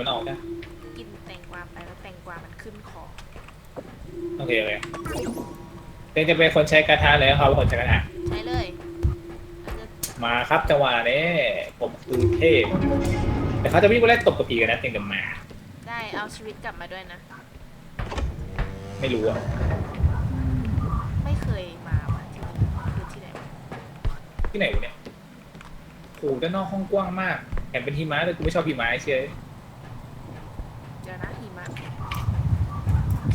มันออกนะกินแตงกวาไปแล้วแตงกวามันขึ้นคอโอเคโอเคเต็งจะเป็นคนใช้กระทะเลยครับคนใช้กระทะใช้เลยเราจะมาครับจังหวะนี้ผมคือเทพแต่เขาจะวิ่งไปไล่ตบกับผีกันนะเต็งจะมา ได้เอาชีวิตกลับมาด้วยนะ ไม่รู้อะไม่เคยมาว่ะที่นี่คือที่ไหนวะที่ไหนวะเนี่ยโอ้โหด้านนอกห้องกว้างมากแถมเป็นหิมะเลยกูไม่ชอบหิมะไอ้เชีย เดี๋ยวนะหิมะ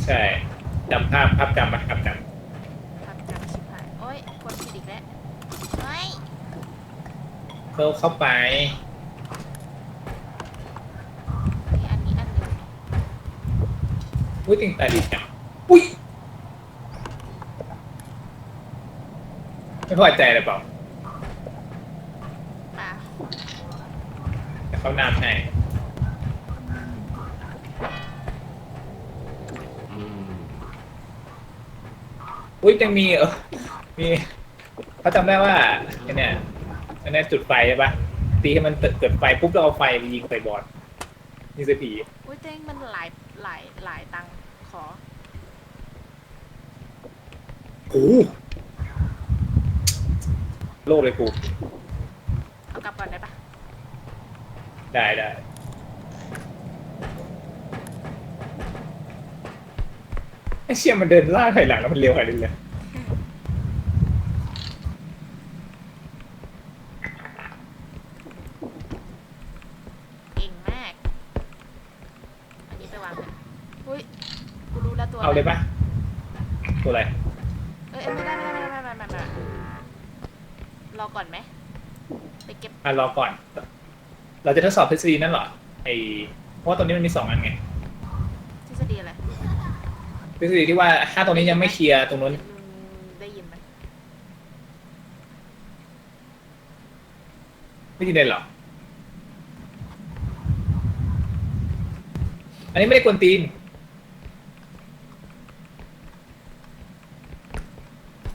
ใช่จำภาพภาพจำมาภาพจทำจังชิบหายโอ้ยกดผิดอีกแล้วเฮ้ยำเข้าเข้าไป มีอันนี้อันหนึงอุ้ยเต็งตาดีจังอุ้ยไม่พอใจเลยเปล่าป่า แต่เขานำให้ อุ้ยยังมีเออมีเขาจำได้ว่าไอ้เนี่ยไอ้เนี่ยจุดไฟใช่ปะตีให้มันเกิดไฟปุ๊บแล้วเอาไฟไปยิงใส่บอลยิงใส่ผีอุ้ยเต้งมันหลายหลายหลายตังค์ขอ โอ้โลกเลยกูเอากลับก่อนได้ปะได้ได้ ไอเชี่ยมันเดินล่ากถอยหลังแล้วมันเร็วขนาดนี้เลยเก่งมาก อันนี้ไปวางเลยอุ้ย กูรู้แล้วตัวเอาเลยะไรปะตัวอะไรเอ้ยไม่ได้ไม่ได้ไม่ได้ไม่ได้ไม่ได้ไม่ได้รอก่อนไหมไปเก็บ อะรอก่อน เราจะทดสอบทฤษฎีนั่นเหรอไอเพราะว่าตรงนี้มันมีสองอันไงทฤษฎีอะไร ทฤษฎีที่ว่าถ้าตรงนี้ยังไม่เคลียร์ตรงนู้นมึงได้ยินไหมไม่ยินเลยเหรอ อันนี้ไม่ได้กวนตีน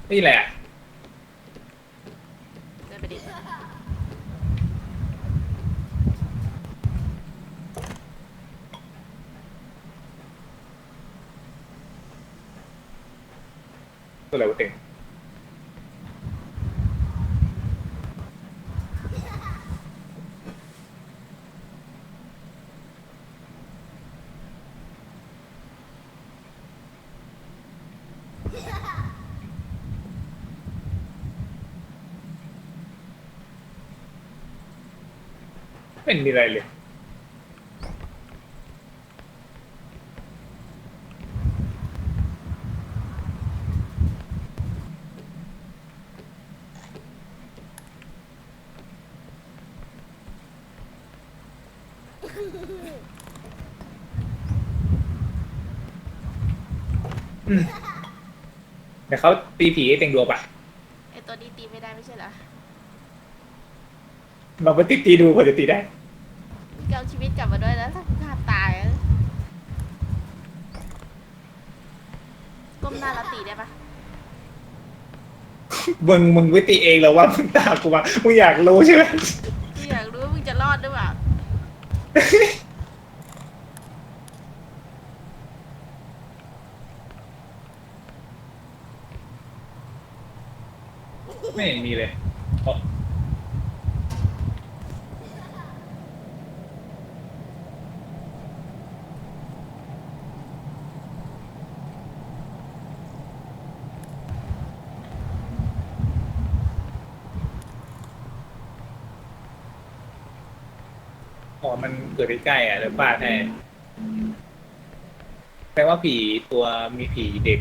ไม่ยินอะไรอะเดินไปดิ ตัวอะไรวะเต็งไม่เห็นมี อะไรเลยอืมเดี๋ยวเขาตีผีให้เต็งดูปะไอตัวนี้ตีไม่ได้ไม่ใช่เหรอลองไปตีตีดูพอจะตีได้ มึงเอาชีวิตกลับมาด้วยแล้วถ้าพลาดตายอะก้มหน้าแล้วตีได้ปะมึงมึงไปตีเองเหรอว่ามึงตามกูมามึงอยากรู้ใช่ไหมกูอยากรู้ว่ามึงจะรอดหรือเปล่า ไม่เห็นมีเลยอ๋อ อ๋อมันเกิดใกล้ๆอะแล้วป้าดให้แปลว่าผีตัวมีผีเด็ก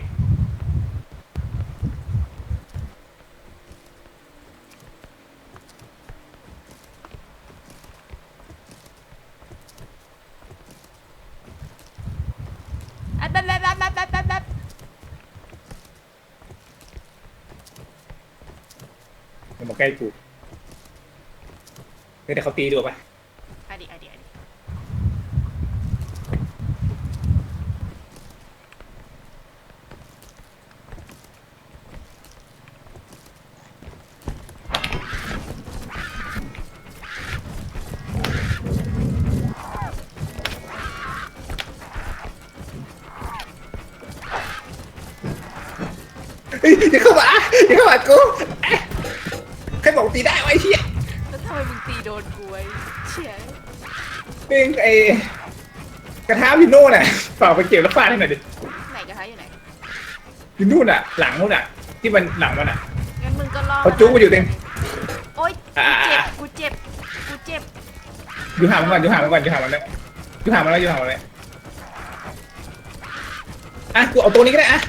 อะแบบแบบแบบแบบแบบแบบมันมาใกล้กูเฮ้ยแต่เขาตีดูปะอะ อย่าเข้ามาอย่าเข้ามากูเอ๊ะใครบอกตีได้วะไอ้เหี้ยแล้วทำไมมึงตีโดนกูไอ้เชี่ยเป็นไอ้กระทะวินโน่น่ะฝากไปเก็บแล้วฟาดให้หน่อยดิไหนกระทะอยู่ไหนวินโน่น่ะ หลังโน่นน่ะ ที่มันหลังมันอะ งั้นมึงก็ล่อเขาจุ๊กมาอยู่เต็ม โอ๊ยอ่ากูเจ็บกูเจ็บกูเจ็บอยู่ห่างมันก่อนอยู่ห่างมันก่อนอยู่ห่างมันเลยอยู่ห่างมันแล้วอยู่ห่างมันเลยอะกูเอาตัวนี้ก็ได้อะ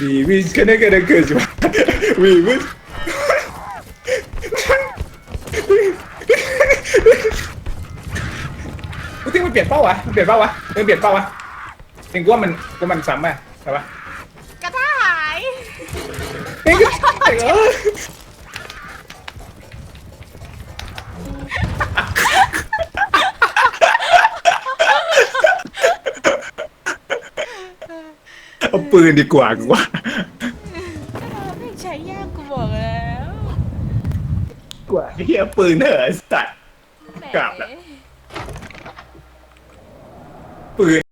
วีวิสกันได้กันได้เกิดใช่ไหมวีวิสกูที่มันเปลี่ยนเป้าวะมันเปลี่ยนเป้าวะมันเปลี่ยนเป้าวะเองกูว่ามันกูมันซ้ำป่ะใช่ปะกระทะหายเปืนดีกว่ากูว่าไม่ใช้ยากกูบอกแล้วกว่าเฮียปืนเถอะไอ้สัตว์แหมกลับละปืน